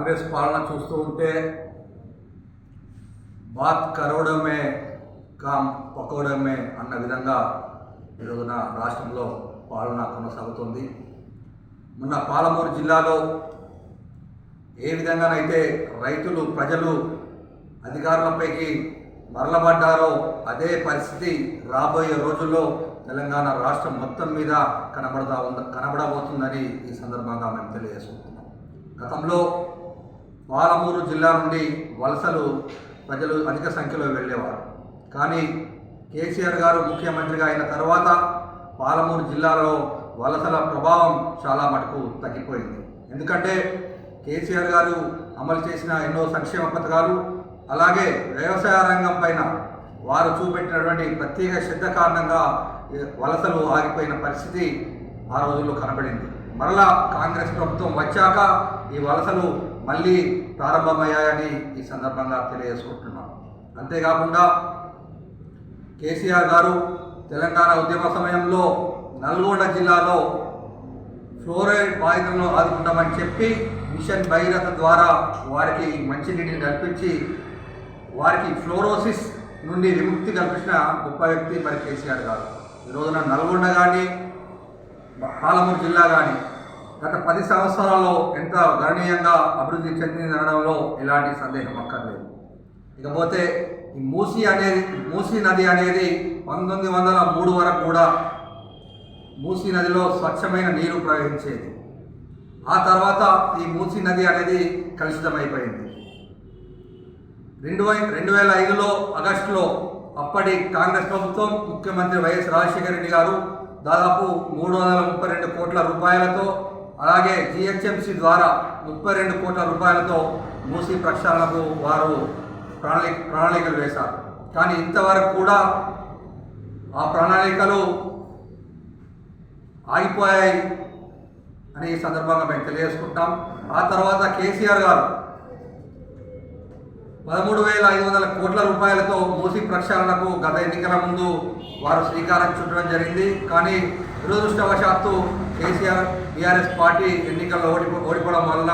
కాంగ్రెస్ పాలన చూస్తూ ఉంటే బాత్ కరోడమే కామ్ పకోడమే అన్న విధంగా ఈ రాష్ట్రంలో పాలన కొనసాగుతుంది. మొన్న పాలమూరు జిల్లాలో ఏ విధంగానైతే రైతులు ప్రజలు అధికారులపైకి మరలబడ్డారో అదే పరిస్థితి రాబోయే రోజుల్లో తెలంగాణ రాష్ట్రం మొత్తం మీద కనబడతా ఉంద కనబడబోతుందని ఈ సందర్భంగా మేము తెలియజేసుకుంటున్నాం. గతంలో పాలమూరు జిల్లా నుండి వలసలు ప్రజలు అధిక సంఖ్యలో వెళ్ళేవారు. కానీ కేసీఆర్ గారు ముఖ్యమంత్రిగా అయిన తర్వాత పాలమూరు జిల్లాలో వలసల ప్రభావం చాలా మటుకు తగ్గిపోయింది. ఎందుకంటే కేసీఆర్ గారు అమలు చేసిన ఎన్నో సంక్షేమ పథకాలు అలాగే వ్యవసాయ రంగం పైన వారు చూపెట్టినటువంటి ప్రత్యేక శ్రద్ధ కారణంగా వలసలు ఆగిపోయిన పరిస్థితి ఆ రోజుల్లో కనబడింది. మరలా కాంగ్రెస్ ప్రభుత్వం వచ్చాక ఈ వలసలు మళ్ళీ ప్రారంభమయ్యాయని ఈ సందర్భంగా తెలియజేసుకుంటున్నాం. అంతేకాకుండా కేసీఆర్ గారు తెలంగాణ ఉద్యమ సమయంలో నల్గొండ జిల్లాలో ఫ్లోరైడ్ బాధితులను ఆదుకుంటామని చెప్పి మిషన్ భగీరథ ద్వారా వారికి మంచినీటిని కల్పించి వారికి ఫ్లోరోసిస్ నుండి విముక్తి కల్పించిన గొప్ప వ్యక్తి మరి కేసీఆర్ గారు. ఈ రోజున నల్గొండ కానీ పాలమూరు జిల్లా కానీ గత పది సంవత్సరాల్లో ఎంత గణనీయంగా అభివృద్ధి చెందిందనడంలో ఎలాంటి సందేహం అక్కర్లేదు. ఇకపోతే ఈ మూసీ అనేది మూసీ నది అనేది పంతొమ్మిది వందల మూడు వరకు కూడా మూసీ నదిలో స్వచ్ఛమైన నీరు ప్రవహించేది. ఆ తర్వాత ఈ మూసీ నది అనేది కలుషితమైపోయింది. రెండు వై రెండు వేల ఐదులో ఆగస్టులో అప్పటి కాంగ్రెస్ ప్రభుత్వం ముఖ్యమంత్రి వైఎస్ రాజశేఖర రెడ్డి గారు దాదాపు మూడు వందల ముప్పై రెండు కోట్ల రూపాయలతో అలాగే జిహెచ్ఎంసి ద్వారా ముప్పై రెండు కోట్ల రూపాయలతో మూసీ ప్రక్షాళనకు వారు ప్రణాళిక ప్రణాళికలు వేశారు. కానీ ఇంతవరకు కూడా ఆ ప్రణాళికలు ఆగిపోయాయి అని ఈ సందర్భంగా మేము తెలియజేసుకుంటాం. ఆ తర్వాత కేసీఆర్ గారు పదమూడు వేల ఐదు వందల కోట్ల రూపాయలతో మూసీ ప్రక్షాళనకు గత ఎన్నికల ముందు వారు శ్రీకారం చుట్టడం జరిగింది. కానీ దురదృష్టవశాత్తు కేసీఆర్ బీఆర్ఎస్ పార్టీ ఎన్నికల్లో ఓడిపో ఓడిపోవడం వల్ల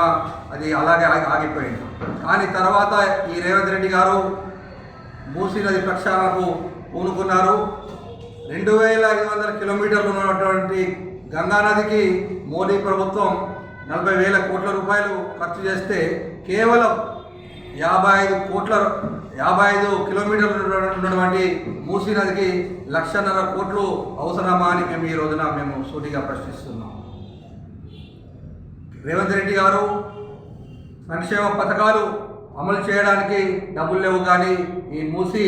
అది అలాగే ఆగి- ఆగిపోయింది. కానీ తర్వాత ఈ రేవంత్ రెడ్డి గారు మూసీ నది ప్రక్షాళనకు పూనుకున్నారు. రెండు వేల ఐదు వందల కిలోమీటర్లు ఉన్నటువంటి గంగా నదికి మోడీ ప్రభుత్వం నలభై వేల కోట్ల రూపాయలు ఖర్చు చేస్తే కేవలం యాభై ఐదు కోట్ల యాభై ఐదు కిలోమీటర్లు ఉన్నటువంటి మూసీ నదికి లక్షన్నర కోట్లు అవసరమా అని మేము ఈ రోజున మేము సూటిగా ప్రశ్నిస్తున్నాం. రేవంత్ రెడ్డి గారు సంక్షేమ పథకాలు అమలు చేయడానికి డబ్బులు లేవు కానీ ఈ మూసి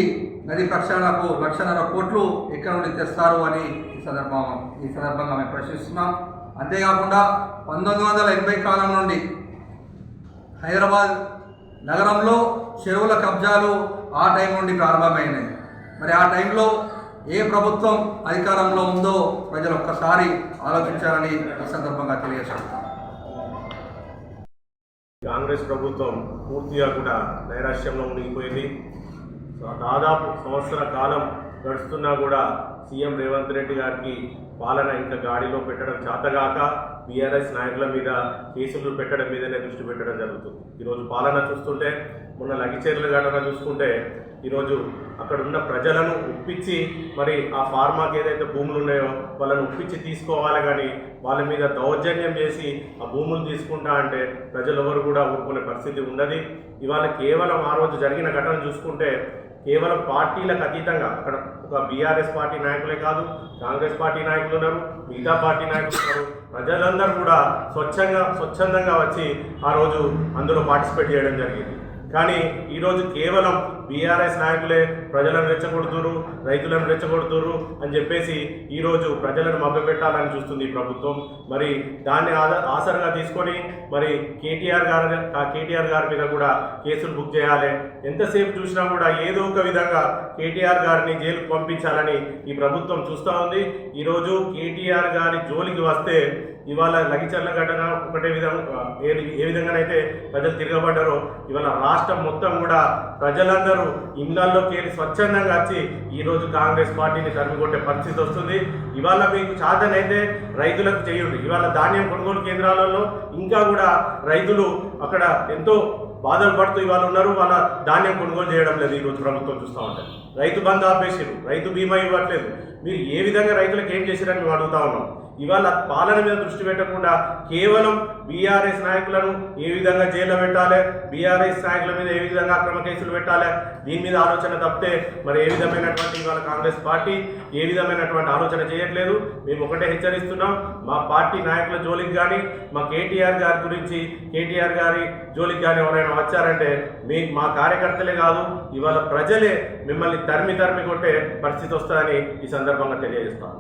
నది ప్రక్షాళనకు లక్షన్నర కోట్లు ఎక్కడి నుండి తెస్తారు అని ఈ సందర్భం ఈ సందర్భంగా మేము ప్రశ్నిస్తున్నాం. అంతేకాకుండా పంతొమ్మిది వందల ఎనభై కాలం నుండి హైదరాబాద్ నగరంలో చెరువుల కబ్జాలు ఆ టైం నుండి ప్రారంభమైనాయి. మరి ఆ టైంలో ఏ ప్రభుత్వం అధికారంలో ఉందో ప్రజలు ఒక్కసారి ఆలోచించాలని ఈ సందర్భంగా తెలియజేస్తున్నాం. కాంగ్రెస్ ప్రభుత్వం పూర్తిగా కూడా నైరాశ్యంలో మునిగిపోయింది. సో దాదాపు సంవత్సర కాలం గడుస్తున్నా కూడా సీఎం రేవంత్ రెడ్డి గారికి పాలన ఇంకా గాడిలో పెట్టడం చేతగాక బీఆర్ఎస్ నాయకుల మీద కేసులు పెట్టడం మీదనే దృష్టి పెట్టడం జరుగుతుంది. ఈరోజు పాలన చూస్తుంటే మొన్న లగిచేర్ల ఘటన చూసుకుంటే ఈరోజు అక్కడ ఉన్న ప్రజలను ఒప్పించి మరి ఆ ఫార్మాకి ఏదైతే భూములు ఉన్నాయో వాళ్ళని ఒప్పించి తీసుకోవాలి కానీ వాళ్ళ మీద దౌర్జన్యం చేసి ఆ భూములు తీసుకుంటా అంటే ప్రజలు ఎవరు కూడా ఊరుకునే పరిస్థితి ఉన్నది ఇవాళ కేవలం ఆ రోజు జరిగిన ఘటన చూసుకుంటే కేవలం పార్టీలకు అతీతంగా అక్కడ ఒక బీఆర్ఎస్ పార్టీ నాయకులే కాదు కాంగ్రెస్ పార్టీ నాయకులు ఉన్నారు మిగతా పార్టీ నాయకులు ఉన్నారు. ప్రజలందరూ కూడా స్వచ్ఛంగా స్వచ్ఛందంగా వచ్చి ఆ రోజు అందులో పార్టిసిపేట్ చేయడం జరిగింది. కానీ ఈరోజు కేవలం బీఆర్ఎస్ నాయకులే ప్రజలను రెచ్చగొడుతురు రైతులను రెచ్చగొడుతురు అని చెప్పేసి ఈరోజు ప్రజలను మభ్యపెట్టాలని చూస్తుంది ఈ ప్రభుత్వం. మరి దాన్ని ఆసరగా తీసుకొని మరి కేటీఆర్ గారి ఆ కేటీఆర్ గారి మీద కూడా కేసులు బుక్ చేయాలి. ఎంతసేపు చూసినా కూడా ఏదో ఒక విధంగా కేటీఆర్ గారిని జైలుకు పంపించాలని ఈ ప్రభుత్వం చూస్తూ ఉంది. ఈరోజు కేటీఆర్ గారి జోలికి వస్తే ఇవాళ లగిచర్ల ఘటన ఒకటే విధంగా ఏ ఏ విధంగానైతే ప్రజలు తిరగబడ్డారో ఇవాళ రాష్ట్రం మొత్తం కూడా ప్రజలందరూ ఇళ్ళల్లోకి వెళ్ళి స్వచ్ఛందంగా వచ్చి ఈరోజు కాంగ్రెస్ పార్టీని తరిమికొట్టే పరిస్థితి వస్తుంది. ఇవాళ మీకు చాదనైతే రైతులకు చేయండి. ఇవాళ ధాన్యం కొనుగోలు కేంద్రాలలో ఇంకా కూడా రైతులు అక్కడ ఎంతో బాధలు పడుతూ ఇవాళ ఉన్నారు. వాళ్ళ ధాన్యం కొనుగోలు చేయడం లేదు ఈరోజు ప్రభుత్వం చూస్తూ ఉంటారు రైతు బంధు ఆపేసారు రైతు బీమా ఇవ్వట్లేదు. మీరు ఏ విధంగా రైతులకు ఏం చేశారని మేము అడుగుతా ఉన్నాం. ఇవాళ పాలన మీద దృష్టి పెట్టకుండా కేవలం బీఆర్ఎస్ నాయకులను ఏ విధంగా జైల్లో పెట్టాలి? బీఆర్ఎస్ నాయకుల మీద ఏ విధంగా అక్రమ కేసులు పెట్టాలి? దీని మీద ఆలోచన తప్పితే మరి ఏ విధమైనటువంటి ఇవాళ కాంగ్రెస్ పార్టీ ఏ విధమైనటువంటి ఆలోచన చేయట్లేదు? మేము ఒకటే హెచ్చరిస్తున్నాం మా పార్టీ నాయకుల జోలికి కానీ మా కేటీఆర్ గారి గురించి కేటీఆర్ గారి జోలికి కానీ ఎవరైనా వచ్చారంటే మీ మా కార్యకర్తలే కాదు ఇవాళ ప్రజలే మిమ్మల్ని తరిమి తరిమి కొట్టే పరిస్థితి వస్తుందని ఈ సందర్భంగా తెలియజేస్తాం